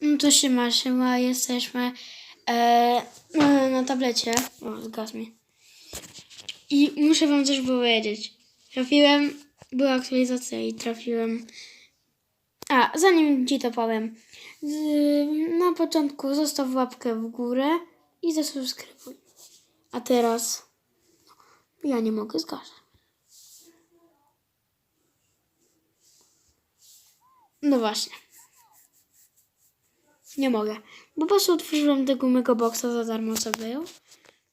No to siema, siema, jesteśmy e, e, na tablecie. O, zgasł mi. I muszę wam coś powiedzieć. Trafiłem, była aktualizacja i trafiłem... A, zanim ci to powiem. Na początku zostaw łapkę w górę i zasubskrybuj. A teraz... Ja nie mogę zgaszać. No właśnie. Nie mogę. Po prostu otworzyłem tego mega boxa za darmo, co był.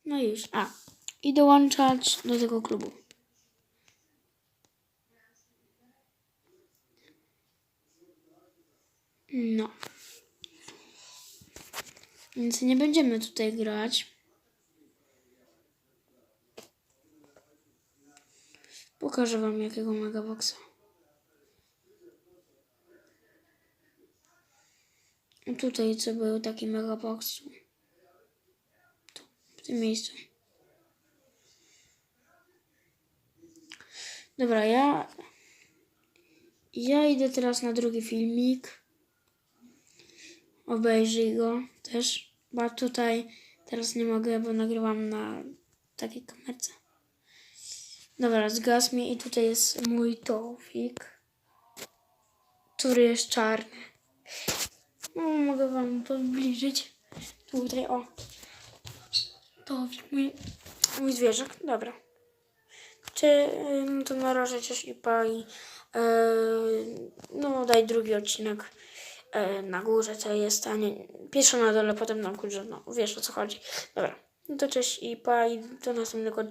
No już. A. I dołączać do tego klubu. No. Więc nie będziemy tutaj grać. Pokażę wam jakiego mega Tutaj co był taki mega box. Tu, w tym miejscu. Dobra, ja. Ja idę teraz na drugi filmik. Obejrzyj go też. Bo tutaj teraz nie mogę, bo nagrywam na takiej kamerce. Dobra, zgasł mi i tutaj jest mój tofik, który jest czarny. No, mogę wam podbliżyć. Tutaj, o. To mój, mój zwierzak. Dobra. Czy, no to na razie cześć i pa i yy, no daj drugi odcinek yy, na górze, co jest, a nie, pierwszy na dole, potem na górze, no wiesz o co chodzi. Dobra, no to cześć i pa i do następnego.